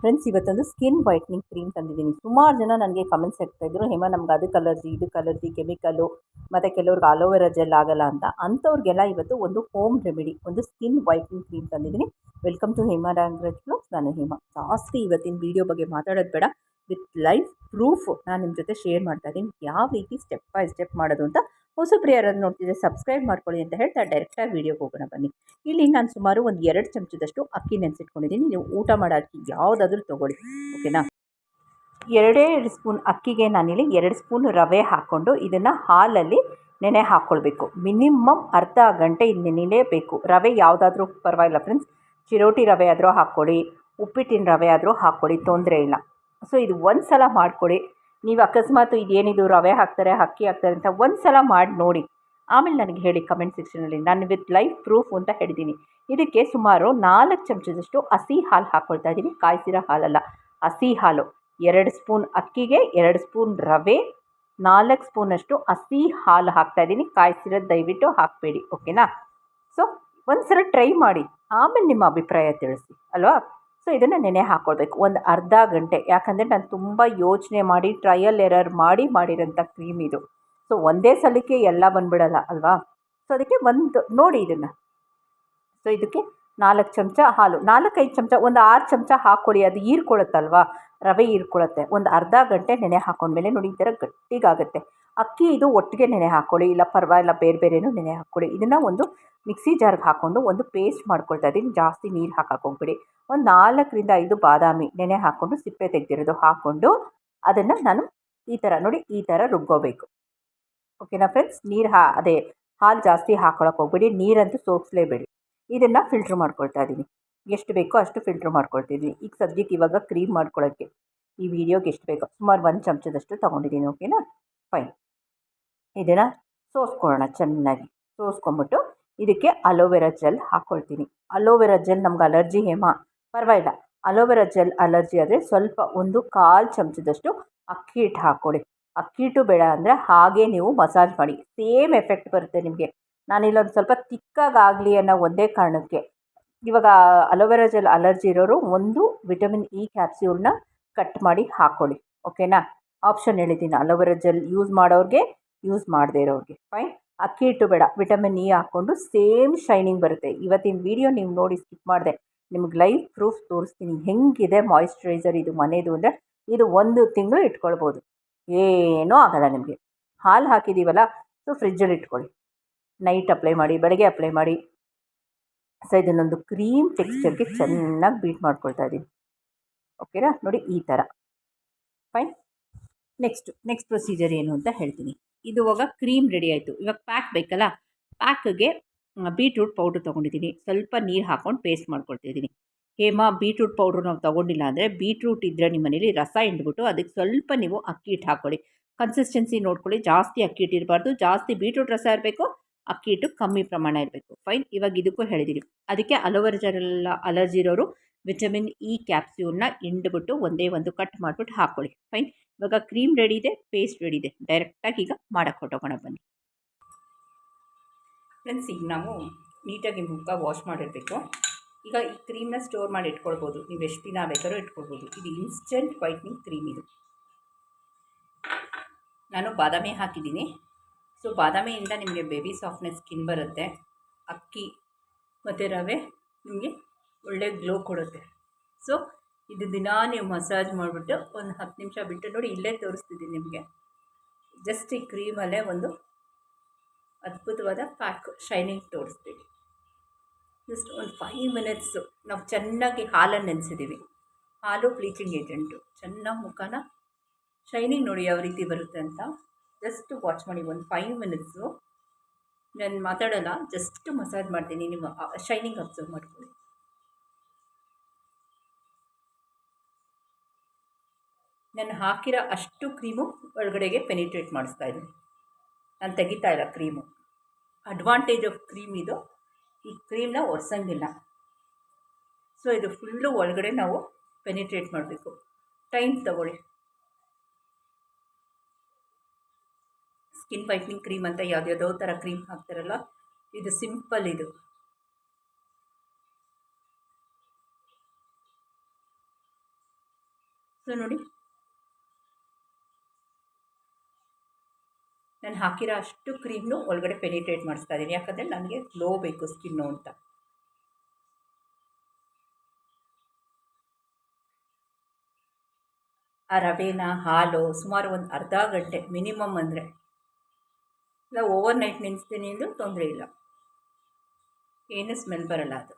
Friends ಇವತ್ತೊಂದು skin whitening cream ತಂದಿದ್ದೀನಿ. ಸುಮಾರು ಜನ ನನಗೆ ಕಮೆಂಟ್ಸ್ ಇದ್ರು, ಹೇಮ, ನಮ್ಗೆ ಅದು ಅಲರ್ಜಿ ಇದು ಅಲರ್ಜಿ ಕೆಮಿಕಲ್ಲು ಮತ್ತು ಕೆಲವ್ರಿಗೆ ಅಲೋವೆರಾ ಜೆಲ್ ಆಗಲ್ಲ ಅಂತ. ಅಂಥವ್ರಿಗೆಲ್ಲ ಇವತ್ತು ಒಂದು ಹೋಮ್ ರೆಮಿಡಿ ಒಂದು ಸ್ಕಿನ್ ವೈಟ್ನಿಂಗ್ ಕ್ರೀಮ್ ತಂದಿದ್ದೀನಿ. Welcome to Hema Rangaraj blogs ನಾನು ಹೇಮ. ಜಾಸ್ತಿ ಇವತ್ತಿನ ವೀಡಿಯೋ ಬಗ್ಗೆ ಮಾತಾಡೋದು ಬೇಡ. ವಿತ್ ಲೈಫ್ ಪ್ರೂಫ್ ನಾನು ನಿಮ್ಮ ಜೊತೆ ಶೇರ್ ಮಾಡ್ತಾ ಇದ್ದೀನಿ. ಯಾವ ರೀತಿ ಸ್ಟೆಪ್ ಬೈ ಸ್ಟೆಪ್ ಮಾಡೋದು ಅಂತ ಹೊಸ ಯಾರಾದ್ರು ನೋಡ್ತಿದ್ರೆ ಸಬ್ಸ್ಕ್ರೈಬ್ ಮಾಡ್ಕೊಳ್ಳಿ ಅಂತ ಹೇಳ್ತಾ ಡೈರೆಕ್ಟಾಗಿ ವೀಡಿಯೋಗೆ ಹೋಗೋಣ ಬನ್ನಿ. ಇಲ್ಲಿ ನಾನು ಸುಮಾರು ಒಂದು ಎರಡು ಚಮಚದಷ್ಟು ಅಕ್ಕಿ ನೆನೆಸಿಟ್ಕೊಂಡಿದ್ದೀನಿ ನೀವು ಊಟ ಮಾಡೋ ಅಕ್ಕಿ ಯಾವುದಾದ್ರೂ ತೊಗೊಳ್ಳಿ. ಓಕೆನಾ ಎರಡೇ ಎರಡು ಸ್ಪೂನ್ ಅಕ್ಕಿಗೆ ನಾನಿಲ್ಲಿ ಎರಡು ಸ್ಪೂನ್ ರವೆ ಹಾಕ್ಕೊಂಡು ಇದನ್ನು ಹಾಲಲ್ಲಿ ನೆನೆ ಹಾಕ್ಕೊಳ್ಬೇಕು ಮಿನಿಮಮ್ ಅರ್ಧ ಗಂಟೆ ಇದು ನೆನೆಯಲೇಬೇಕು ರವೆ ಯಾವುದಾದ್ರೂ ಪರವಾಗಿಲ್ಲ ಫ್ರೆಂಡ್ಸ್ ಚಿರೋಟಿ ರವೆ ಆದರೂ ಹಾಕ್ಕೊಳ್ಳಿ. ಉಪ್ಪಿಟ್ಟಿನ ರವೆ ಆದರೂ ಹಾಕ್ಕೊಳ್ಳಿ. ತೊಂದರೆ ಇಲ್ಲ. ಸೊ ಇದು ಒಂದು ಸಲ ಮಾಡಿಕೊಡಿ. ನೀವು ಅಕಸ್ಮಾತ್ ಇದೇನಿದು ರವೆ ಹಾಕ್ತಾರೆ, ಅಕ್ಕಿ ಹಾಕ್ತಾರೆ ಅಂತ ಒಂದು ಸಲ ಮಾಡಿ ನೋಡಿ. ಆಮೇಲೆ ನನಗೆ ಹೇಳಿ ಕಮೆಂಟ್ ಸೆಕ್ಷನಲ್ಲಿ ನಾನು ವಿತ್ ಲೈಫ್ ಪ್ರೂಫ್ ಅಂತ ಹೇಳಿದ್ದೀನಿ. ಇದಕ್ಕೆ ಸುಮಾರು ನಾಲ್ಕು ಚಮಚದಷ್ಟು ಹಸಿ ಹಾಲು ಹಾಕ್ಕೊಳ್ತಾ ಇದ್ದೀನಿ. ಕಾಯಿಸಿರೋ ಹಾಲಲ್ಲ. ಹಸಿ ಹಾಲು. ಎರಡು ಸ್ಪೂನ್ ಅಕ್ಕಿಗೆ, ಎರಡು ಸ್ಪೂನ್ ರವೆ, ನಾಲ್ಕು ಸ್ಪೂನಷ್ಟು ಹಸಿ ಹಾಲು ಹಾಕ್ತಾ ಇದ್ದೀನಿ. ಕಾಯಿಸಿರೋದು ದಯವಿಟ್ಟು ಹಾಕಬೇಡಿ. ಓಕೆನಾ ಸೊ ಒಂದು ಸಲ ಟ್ರೈ ಮಾಡಿ. ಆಮೇಲೆ ನಿಮ್ಮ ಅಭಿಪ್ರಾಯ ತಿಳಿಸಿ. ಅಲ್ವಾ? ಸೊ ಇದನ್ನು ನೆನೆ ಹಾಕ್ಕೊಳ್ಬೇಕು ಒಂದು ಅರ್ಧ ಗಂಟೆ. ಯಾಕಂದರೆ ನಾನು ತುಂಬ ಯೋಚನೆ ಮಾಡಿ ಟ್ರಯಲ್ ಎರರ್ ಮಾಡಿ ಮಾಡಿರೋಂಥ ಕ್ರೀಮ್ ಇದು. ಸೊ ಒಂದೇ ಸಲಕ್ಕೆ ಎಲ್ಲ ಬಂದ್ಬಿಡಲ್ಲ, ಅಲ್ವಾ? ಸೊ ಅದಕ್ಕೆ ಒಂದು, ನೋಡಿ ಇದನ್ನು. ಸೊ ಇದಕ್ಕೆ ನಾಲ್ಕು ಚಮಚ ಹಾಲು. ನಾಲ್ಕೈದು ಚಮಚ, ಒಂದು ಆರು ಚಮಚ ಹಾಕ್ಕೊಳ್ಳಿ ಅದು ಹೀರ್ಕೊಳ್ಳುತ್ತಲ್ವಾ? ರವೆ ಹೀರ್ಕೊಳ್ಳುತ್ತೆ. ಒಂದು ಅರ್ಧ ಗಂಟೆ ನೆನೆ ಹಾಕೊಂಡ್ಮೇಲೆ ನೋಡಿ, ಈ ಥರ ಗಟ್ಟಿಗಾಗುತ್ತೆ. ಅಕ್ಕಿ ಇದು ಒಟ್ಟಿಗೆ ನೆನೆ ಹಾಕ್ಕೊಳ್ಳಿ ಇಲ್ಲ ಪರವಾಗಿಲ್ಲ ಬೇರೆ ಬೇರೆನೂ ನೆನೆ ಹಾಕ್ಕೊಳ್ಳಿ ಇದನ್ನು ಒಂದು ಮಿಕ್ಸಿ ಜಾರ್ಗೆ ಹಾಕ್ಕೊಂಡು ಒಂದು ಪೇಸ್ಟ್ ಮಾಡ್ಕೊಳ್ತಾ ಇದ್ದೀನಿ. ಜಾಸ್ತಿ ನೀರು ಹಾಕಕ್ಕೆ ಹೋಗ್ಬಿಡಿ ಒಂದು ನಾಲ್ಕರಿಂದ ಐದು ಬಾದಾಮಿ ನೆನೆ ಹಾಕ್ಕೊಂಡು ಸಿಪ್ಪೆ ತೆಗೆದಿರೋದು ಹಾಕ್ಕೊಂಡು ಅದನ್ನು ನಾನು ಈ ಥರ ನೋಡಿ, ಈ ಥರ ರುಬ್ಕೋಬೇಕು. ಓಕೆನಾ ಫ್ರೆಂಡ್ಸ್? ನೀರು ಹಾ, ಅದೇ ಹಾಲು ಜಾಸ್ತಿ ಹಾಕ್ಕೊಳಕ್ಕೆ ಹೋಗ್ಬೇಡಿ. ನೀರಂತೂ ಸೋಕ್ಸ್ಲೇಬೇಡಿ. ಇದನ್ನು ಫಿಲ್ಟ್ರ್ ಮಾಡ್ಕೊಳ್ತಾ ಇದ್ದೀನಿ. ಎಷ್ಟು ಬೇಕೋ ಅಷ್ಟು ಫಿಲ್ಟ್ರ್ ಮಾಡ್ಕೊಳ್ತಿದ್ದೀನಿ ಈಗ ಸದ್ಯಕ್ಕೆ ಇವಾಗ ಕ್ರೀಮ್ ಮಾಡ್ಕೊಳ್ಳೋಕ್ಕೆ ಈ ವಿಡಿಯೋಗೆ ಎಷ್ಟು ಬೇಕೋ ಸುಮಾರು ಒಂದು ಚಮಚದಷ್ಟು ತೊಗೊಂಡಿದ್ದೀನಿ. ಓಕೆನಾ? ಫೈನ್. ಇದನ್ನು ಸೋಸ್ಕೊಳ್ಳೋಣ ಚೆನ್ನಾಗಿ. ಸೋಸ್ಕೊಂಬಿಟ್ಟು ಇದಕ್ಕೆ ಅಲೋವೆರಾ ಜೆಲ್ ಹಾಕ್ಕೊಳ್ತೀನಿ. ಅಲೋವೆರಾ ಜೆಲ್ ನಮ್ಗೆ ಅಲರ್ಜಿ ಹೇಮ. ಪರವಾಗಿಲ್ಲ. ಅಲೋವೆರಾ ಜೆಲ್ ಅಲರ್ಜಿ ಆದರೆ ಸ್ವಲ್ಪ ಒಂದು ಕಾಲು ಚಮಚದಷ್ಟು ಅಕ್ಕಿ ಹಿಟ್ಟು ಹಾಕ್ಕೊಳ್ಳಿ ಅಕ್ಕಿ ಹಿಟ್ಟು ಬೇಡ ಅಂದರೆ ಹಾಗೆ ನೀವು ಮಸಾಜ್ ಮಾಡಿ. ಸೇಮ್ ಎಫೆಕ್ಟ್ ಬರುತ್ತೆ ನಿಮಗೆ. ನಾನಿಲ್ಲೊಂದು ಸ್ವಲ್ಪ ತಿಕ್ಕಾಗಲಿ ಅನ್ನೋ ಒಂದೇ ಕಾರಣಕ್ಕೆ. ಇವಾಗ ಅಲೋವೆರಾ ಜೆಲ್ ಅಲರ್ಜಿ ಇರೋರು ಒಂದು ವಿಟಮಿನ್ ಇ ಕ್ಯಾಪ್ಸ್ಯೂಲ್ನ ಕಟ್ ಮಾಡಿ ಹಾಕ್ಕೊಳ್ಳಿ ಓಕೆನಾ? ಆಪ್ಷನ್ ಹೇಳಿದ್ದೀನಿ. ಅಲೋವೆರಾ ಜೆಲ್ ಯೂಸ್ ಮಾಡೋರಿಗೆ ಯೂಸ್ ಮಾಡದೇ ಇರೋರಿಗೆ. ಫೈನ್ ಅಕ್ಕಿ ಹಿಟ್ಟು ಬೇಡ. ವಿಟಮಿನ್ ಇ ಹಾಕ್ಕೊಂಡು ಸೇಮ್ ಶೈನಿಂಗ್ ಬರುತ್ತೆ. ಇವತ್ತಿನ ವಿಡಿಯೋ ನೀವು ನೋಡಿ ಸ್ಕಿಪ್ ಮಾಡಿದೆ. ನಿಮ್ಗೆ ಲೈವ್ ಪ್ರೂಫ್ ತೋರಿಸ್ತೀನಿ. ಹೆಂಗಿದೆ ಮಾಯಿಶ್ಚರೈಸರ್ ಇದು ಮನೆಯದು ಅಂದರೆ ಇದು ಒಂದು ತಿಂಗಳು ಇಟ್ಕೊಳ್ಬೋದು. ಏನೂ ಆಗಲ್ಲ ನಿಮಗೆ. ಹಾಲು ಹಾಕಿದ್ದೀವಲ್ಲ ಸೊ ಫ್ರಿಜ್ಜಲ್ಲಿ ಇಟ್ಕೊಳ್ಳಿ. ನೈಟ್ ಅಪ್ಲೈ ಮಾಡಿ, ಬೆಳಗ್ಗೆ ಅಪ್ಲೈ ಮಾಡಿ. ಸೊ ಇದನ್ನೊಂದು ಕ್ರೀಮ್ ಟೆಕ್ಸ್ಚರ್ಗೆ ಚೆನ್ನಾಗಿ ಬೀಟ್ ಮಾಡ್ಕೊಳ್ತಾ ಇದ್ದೀನಿ. ಓಕೆನಾ ನೋಡಿ ಈ ಥರ ಫೈನ್ ನೆಕ್ಸ್ಟು ನೆಕ್ಸ್ಟ್ ಪ್ರೊಸೀಜರ್ ಏನು ಅಂತ ಹೇಳ್ತೀನಿ. ಇದು ಇವಾಗ ಕ್ರೀಮ್ ರೆಡಿ ಆಯಿತು. ಇವಾಗ ಪ್ಯಾಕ್ ಬೇಕಲ್ಲ? ಪ್ಯಾಕ್ಗೆ ಬೀಟ್ರೂಟ್ ಪೌಡ್ರ್ ತೊಗೊಂಡಿದ್ದೀನಿ. ಸ್ವಲ್ಪ ನೀರು ಹಾಕ್ಕೊಂಡು ಪೇಸ್ಟ್ ಮಾಡ್ಕೊಳ್ತಿದ್ದೀನಿ ಹೇಮಾ ಬೀಟ್ರೂಟ್ ಪೌಡ್ರು ನಾವು ತೊಗೊಂಡಿಲ್ಲ ಅಂದರೆ ಬೀಟ್ರೂಟ್ ಇದ್ದರೆ ನಿಮ್ಮ ಮನೇಲಿ ರಸ ಹಿಂಡ್ಬಿಟ್ಟು ಅದಕ್ಕೆ ಸ್ವಲ್ಪ ನೀವು ಅಕ್ಕಿ ಹಿಟ್ಟು ಹಾಕ್ಕೊಳ್ಳಿ ಕನ್ಸಿಸ್ಟೆನ್ಸಿ ನೋಡ್ಕೊಳ್ಳಿ. ಜಾಸ್ತಿ ಅಕ್ಕಿ ಹಿಟ್ಟು ಜಾಸ್ತಿ ಬೀಟ್ರೂಟ್ ರಸ ಇರಬೇಕು. ಅಕ್ಕಿ ಹಿಟ್ಟು ಕಮ್ಮಿ ಪ್ರಮಾಣ ಇರಬೇಕು. ಫೈನ್ ಇವಾಗ ಇದಕ್ಕೂ ಹೇಳಿದ್ದೀನಿ ಅದಕ್ಕೆ ಅಲೋವೆರಾ ಅಲರ್ಜಿ ಇರೋರು ವಿಟಮಿನ್ ಇ ಕ್ಯಾಪ್ಸ್ಯೂಲ್ನ ಹಿಂಡ್ಬಿಟ್ಟು ಒಂದೇ ಒಂದು ಕಟ್ ಮಾಡಿಬಿಟ್ಟು ಹಾಕ್ಕೊಳ್ಳಿ ಫೈನ್ ಇವಾಗ ಕ್ರೀಮ್ ರೆಡಿ ಇದೆ ಪೇಸ್ಟ್ ರೆಡಿ ಇದೆ. ಡೈರೆಕ್ಟಾಗಿ ಈಗ ಮಾಡೋಕ್ಕೆ ಹೊಟ್ಟೋಗೋಣ ಬನ್ನಿ. ಫ್ರೆಂಡ್ಸ್ ಈಗ ನಾವು ನೀಟಾಗಿ ಮುಖ ವಾಶ್ ಮಾಡಿರಬೇಕು. ಈಗ ಈ ಕ್ರೀಮ್ನ ಸ್ಟೋರ್ ಮಾಡಿ ಇಟ್ಕೊಳ್ಬೋದು. ನೀವು ಎಷ್ಟು ದಿನ ಬೇಕಾದ್ರೂ ಇಟ್ಕೊಳ್ಬೋದು. ಇದು ಇನ್ಸ್ಟೆಂಟ್ ವೈಟ್ನಿಂಗ್ ಕ್ರೀಮ್ ಇದು. ನಾನು ಬಾದಾಮಿ ಹಾಕಿದ್ದೀನಿ. ಸೊ ಬಾದಾಮಿಯಿಂದ ನಿಮಗೆ ಬೇಬಿ ಸಾಫ್ಟ್ನೆಸ್ ಸ್ಕಿನ್ ಬರುತ್ತೆ. ಅಕ್ಕಿ ಮತ್ತು ರವೆ ನಿಮಗೆ ಒಳ್ಳೆ ಗ್ಲೋ ಕೊಡುತ್ತೆ. ಸೊ ಇದು ದಿನ ನೀವು ಮಸಾಜ್ ಮಾಡಿಬಿಟ್ಟು ಒಂದು ಹತ್ತು ನಿಮಿಷ ಬಿಟ್ಟು ನೋಡಿ ಇಲ್ಲೇ ತೋರಿಸ್ತಿದ್ದೀನಿ ನಿಮಗೆ. ಜಸ್ಟ್ ಈ ಕ್ರೀಮಲ್ಲೇ ಒಂದು ಅದ್ಭುತವಾದ ಪ್ಯಾಕ್ ಶೈನಿಂಗ್ ತೋರಿಸ್ತೀವಿ ಜಸ್ಟ್ ಒಂದು ಫೈವ್ ಮಿನಿಟ್ಸು ನಾವು ಚೆನ್ನಾಗಿ ಹಾಲನ್ನು ನೆನೆಸಿದ್ದೀವಿ ಹಾಲು ಬ್ಲೀಚಿಂಗ್ ಏಜೆಂಟು ಚೆನ್ನಾಗಿ ಮುಖನ ಶೈನಿಂಗ್ ನೋಡಿ ಯಾವ ರೀತಿ ಬರುತ್ತೆ ಅಂತ. ಜಸ್ಟ್ ವಾಚ್ ಮಾಡಿ ಒಂದು ಫೈವ್ ಮಿನಿಟ್ಸು ನಾನು ಮಾತಾಡೋಲ್ಲ ಜಸ್ಟ್ ಮಸಾಜ್ ಮಾಡ್ತೀನಿ ನಿಮ್ಮ ಶೈನಿಂಗ್ ಅಬ್ಸರ್ವ್ ಮಾಡ್ಕೊಳ್ಳಿ. ನಾನು ಹಾಕಿರೋ ಅಷ್ಟು ಕ್ರೀಮು ಒಳಗಡೆಗೆ ಪೆನಿಟ್ರೇಟ್ ಮಾಡಿಸ್ತಾ ಇದ್ದೀನಿ. ನಾನು ತೆಗಿತಾ ಇಲ್ಲ ಕ್ರೀಮು. ಅಡ್ವಾಂಟೇಜ್ ಆಫ್ ಕ್ರೀಮ್ ಇದು, ಈ ಕ್ರೀಮ್ನ ಒರೆಸಂಗಿಲ್ಲ. ಸೊ ಇದು ಫುಲ್ಲು ಒಳಗಡೆ ನಾವು ಪೆನಿಟ್ರೇಟ್ ಮಾಡಬೇಕು. ಟೈಮ್ ತಗೊಳ್ಳಿ. ಸ್ಕಿನ್ ವೈಟ್ನಿಂಗ್ ಕ್ರೀಮ್ ಅಂತ ಯಾವುದ್ಯಾವುದೋ ಥರ ಕ್ರೀಮ್ ಹಾಕ್ತಾರಲ್ಲ, ಇದು ಸಿಂಪಲ್ ಇದು. ಸೊ ನೋಡಿ. ನಾನು ಹಾಕಿರೋ ಅಷ್ಟು ಕ್ರೀಮ್ನು ಒಳಗಡೆ ಪೆನಿಟ್ರೇಟ್ ಮಾಡಿಸ್ತಾ ಇದ್ದೀನಿ ಯಾಕಂದರೆ ನನಗೆ ಗ್ಲೋ ಬೇಕು ಸ್ಕಿನ್ನು ಅಂತ. ಆ ರವೆನ, ಹಾಲು ಸುಮಾರು ಒಂದು ಅರ್ಧ ಗಂಟೆ ಮಿನಿಮಮ್ ಅಂದರೆ ಇಲ್ಲ ಓವರ್ ನೈಟ್ ನೆನೆಸ್ತೀನಿ ಅಂದರೂ ತೊಂದರೆ ಇಲ್ಲ. ಏನು ಸ್ಮೆಲ್ ಬರಲ್ಲ ಅದು.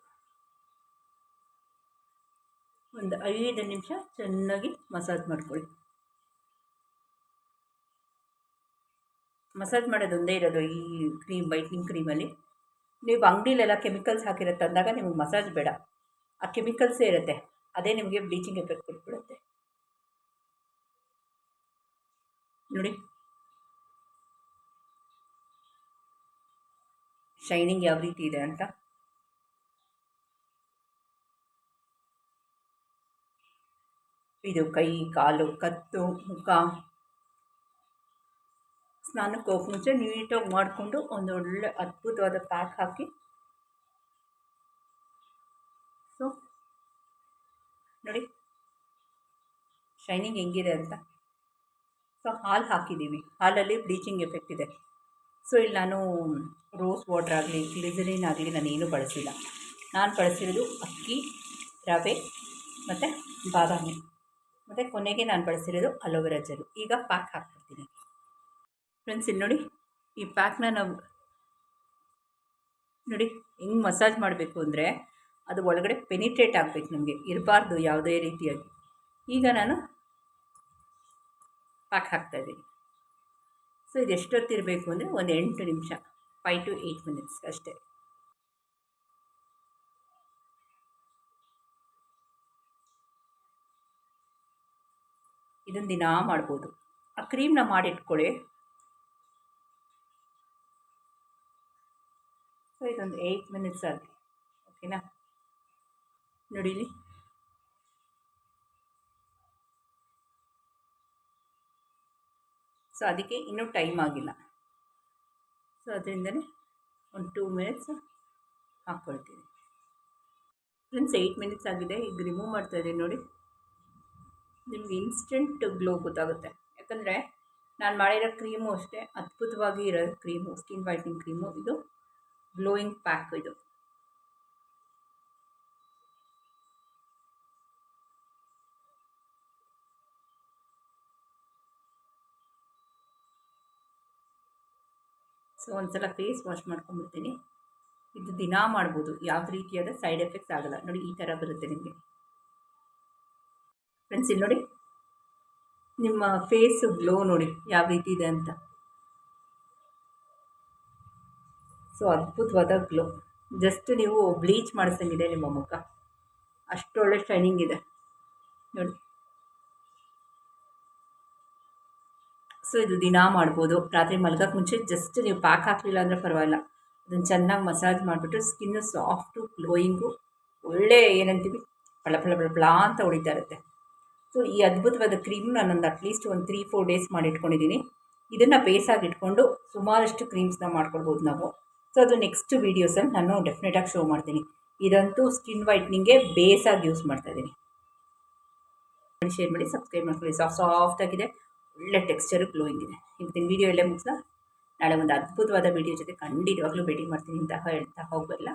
ಒಂದು ಐದು ನಿಮಿಷ ಚೆನ್ನಾಗಿ ಮಸಾಜ್ ಮಾಡ್ಕೊಳ್ಳಿ. ಮಸಾಜ್ ಮಾಡೋದು ಒಂದೇ ಇರೋದು ಈ ಕ್ರೀಮ್, ವೈಟ್ನಿಂಗ್ ಕ್ರೀಮಲ್ಲಿ. ನೀವು ಅಂಗಡಿಲೆಲ್ಲ ಕೆಮಿಕಲ್ಸ್ ಹಾಕಿರುತ್ತೆ ಅಂದಾಗ ನಿಮಗೆ ಮಸಾಜ್ ಬೇಡ. ಆ ಕೆಮಿಕಲ್ಸೇ ಇರುತ್ತೆ. ಅದೇ ನಿಮಗೆ ಬ್ಲೀಚಿಂಗ್ ಎಫೆಕ್ಟ್ ಕೊಟ್ಬಿಡುತ್ತೆ. ನೋಡಿ. ಶೈನಿಂಗ್ ಯಾವ ರೀತಿ ಇದೆ ಅಂತ. ಇದು ಕೈ, ಕಾಲು, ಕತ್ತು, ಮುಖ. ಸ್ನಾನಕ್ಕೆ ಹೋಗಿ ಮುಂಚೆ ನೀಟಾಗಿ ಮಾಡಿಕೊಂಡು ಒಂದು ಒಳ್ಳೆ ಅದ್ಭುತವಾದ ಪ್ಯಾಕ್ ಹಾಕಿ. ಸೊ ನೋಡಿ ಶೈನಿಂಗ್ ಹೆಂಗಿದೆ ಅಂತ. ಸೊ ಹಾಲು ಹಾಕಿದ್ದೀವಿ. ಹಾಲಲ್ಲಿ ಬ್ಲೀಚಿಂಗ್ ಎಫೆಕ್ಟ್ ಇದೆ. ಸೊ ಇಲ್ಲಿ ನಾನು ರೋಸ್ ವಾಟರ್ ಆಗಲಿ ಗ್ಲಿಸರಿನ್ ಆಗಲಿ ನಾನು ಏನೂ ಬಳಸಿಲ್ಲ. ನಾನು ಬಳಸಿರೋದು ಅಕ್ಕಿ, ರವೆ ಮತ್ತು ಬಾದಾಮಿ. ಮತ್ತು ಕೊನೆಗೆ ನಾನು ಬಳಸಿರೋದು ಅಲೋವೆರಾ ಜೆಲ್. ಈಗ ಪ್ಯಾಕ್ ಹಾಕ್ಬಿಡ್ತೀನಿ ಫ್ರೆಂಡ್ಸ್ ಇಲ್ಲಿ ನೋಡಿ, ಈ ಪ್ಯಾಕ್ನ ನಾವು ನೋಡಿ, ಹೆಂಗೆ ಮಸಾಜ್ ಮಾಡಬೇಕು ಅಂದರೆ ಅದು ಒಳಗಡೆ ಪೆನಿಟ್ರೇಟ್ ಆಗಬೇಕು ನಮಗೆ, ಇರಬಾರ್ದು ಯಾವುದೇ ರೀತಿಯಾಗಿ. ಈಗ ನಾನು ಪ್ಯಾಕ್ ಹಾಕ್ತಾಯಿದ್ದೀನಿ ಸೊ ಇದು ಎಷ್ಟೊತ್ತಿರಬೇಕು ಅಂದರೆ ಒಂದು ಎಂಟು ನಿಮಿಷ ಫೈವ್ ಟು ಏಯ್ಟ್ ಮಿನಿಟ್ಸ್ ಅಷ್ಟೇ. ಇದನ್ನು ದಿನ ಮಾಡ್ಬೋದು. ಆ ಕ್ರೀಮ್ನ ಮಾಡಿಟ್ಕೊಳ್ಳಿ ಸೊ ಇದೊಂದು ಏಯ್ಟ್ ಮಿನಿಟ್ಸ್ ಆಗಿ. ಓಕೆನಾ ನೋಡಿಲಿ ಸೊ ಅದಕ್ಕೆ ಇನ್ನೂ ಟೈಮ್ ಆಗಿಲ್ಲ. ಸೊ ಅದರಿಂದನೇ ಒಂದು ಟೂ ಮಿನಿಟ್ಸ್ ಹಾಕ್ಕೊಳ್ತೀನಿ ಫ್ರೆಂಡ್ಸ್ ಏಯ್ಟ್ ಮಿನಿಟ್ಸ್ ಆಗಿದೆ. ಈಗ ರಿಮೂವ್ ಮಾಡ್ತಾ ಇದ್ದೀನಿ ನೋಡಿ. ನಿಮ್ಗೆ ಇನ್ಸ್ಟೆಂಟ್ ಗ್ಲೋ ಗೊತ್ತಾಗುತ್ತೆ. ಯಾಕಂದರೆ ನಾನು ಮಾಡಿರೋ ಕ್ರೀಮು ಅಷ್ಟೇ, ಅದ್ಭುತವಾಗಿ ಇರೋ ಕ್ರೀಮು ಸ್ಕಿನ್ ವೈಟ್ನಿಂಗ್ ಕ್ರೀಮು ಇದು ಗ್ಲೋಯಿಂಗ್ ಪ್ಯಾಕ್ ಇದು ಸೊ ಒಂದ್ಸಲ ಫೇಸ್ ವಾಶ್ ಮಾಡ್ಕೊಂಡ್ಬಿಡ್ತೀನಿ. ಇದು ದಿನ ಮಾಡ್ಬೋದು. ಯಾವ ರೀತಿಯಾದ ಸೈಡ್ ಎಫೆಕ್ಟ್ಸ್ ಆಗಲ್ಲ. ನೋಡಿ, ಈ ಥರ ಬರುತ್ತೆ ನಿಮಗೆ. ಫ್ರೆಂಡ್ಸ್ ಇಲ್ಲಿ ನೋಡಿ. ನಿಮ್ಮ ಫೇಸು ಗ್ಲೋ ನೋಡಿ, ಯಾವ ರೀತಿ ಇದೆ ಅಂತ. ಸೊ ಅದ್ಭುತವಾದ ಗ್ಲೋ. ಜಸ್ಟ್ ನೀವು ಬ್ಲೀಚ್ ಮಾಡಿಸಂಗಿದೆ ನಿಮ್ಮ ಮುಖ. ಅಷ್ಟೊಳ್ಳೆ ಶೈನಿಂಗ್ ಇದೆ. ನೋಡಿ. ಸೊ ಇದು ದಿನ ಮಾಡ್ಬೋದು. ರಾತ್ರಿ ಮಲಗಕ್ಕೆ ಮುಂಚೆ ಜಸ್ಟ್ ನೀವು ಪ್ಯಾಕ್ ಹಾಕಲಿಲ್ಲ ಅಂದರೆ ಪರವಾಗಿಲ್ಲ. ಅದನ್ನು ಚೆನ್ನಾಗಿ ಮಸಾಜ್ ಮಾಡಿಬಿಟ್ಟು ಸ್ಕಿನ್ನು ಸಾಫ್ಟು, ಗ್ಲೋಯಿಂಗು, ಒಳ್ಳೆ ಏನಂತೀವಿ? ಫಳ ಫಳ ಫಳ ಅಂತ ಹೊಡಿತಾ ಇರುತ್ತೆ. ಸೊ ಈ ಅದ್ಭುತವಾದ ಕ್ರೀಮ್ ನಾನೊಂದು ಅಟ್ಲೀಸ್ಟ್ ಒಂದು ತ್ರೀ ಫೋರ್ ಡೇಸ್ ಮಾಡಿಟ್ಕೊಂಡಿದ್ದೀನಿ ಇದನ್ನು ಬೇಸಾಗಿ ಇಟ್ಕೊಂಡು ಸುಮಾರಷ್ಟು ಕ್ರೀಮ್ಸ್ನ ಮಾಡ್ಕೊಳ್ಬೋದು ನಾವು. ಸೊ ಅದು ನೆಕ್ಸ್ಟ್ ವೀಡಿಯೋಸಲ್ಲಿ ನಾನು ಡೆಫಿನೆಟಾಗಿ ಶೋ ಮಾಡ್ತೀನಿ. ಇದಂತೂ ಸ್ಕಿನ್ ವೈಟ್ನಿಂಗ್ಗೆ ಬೇಸಾಗಿ ಯೂಸ್ ಮಾಡ್ತಾಯಿದ್ದೀನಿ ಶೇರ್ ಮಾಡಿ ಸಬ್ಸ್ಕ್ರೈಬ್ ಮಾಡ್ಕೊಳ್ಳಿ. ಸಾಫ್ಟ್ ಆಗಿದೆ. ಒಳ್ಳೆ ಟೆಕ್ಸ್ಚರು ಗ್ಲೋಯಿಂಗ್ ಇದೆ. ಇವತ್ತಿನ ವೀಡಿಯೋ ಎಲ್ಲೇ ಮುಗಿಸ್ತಾ ನಾಳೆ ಒಂದು ಅದ್ಭುತವಾದ ವೀಡಿಯೋ ಜೊತೆ ಖಂಡಿತವಾಗ್ಲೂ ಭೇಟಿ ಮಾಡ್ತೀನಿ ಅಂತ ಹೇಳ್ತಾ ಹೋಗಲ್ಲ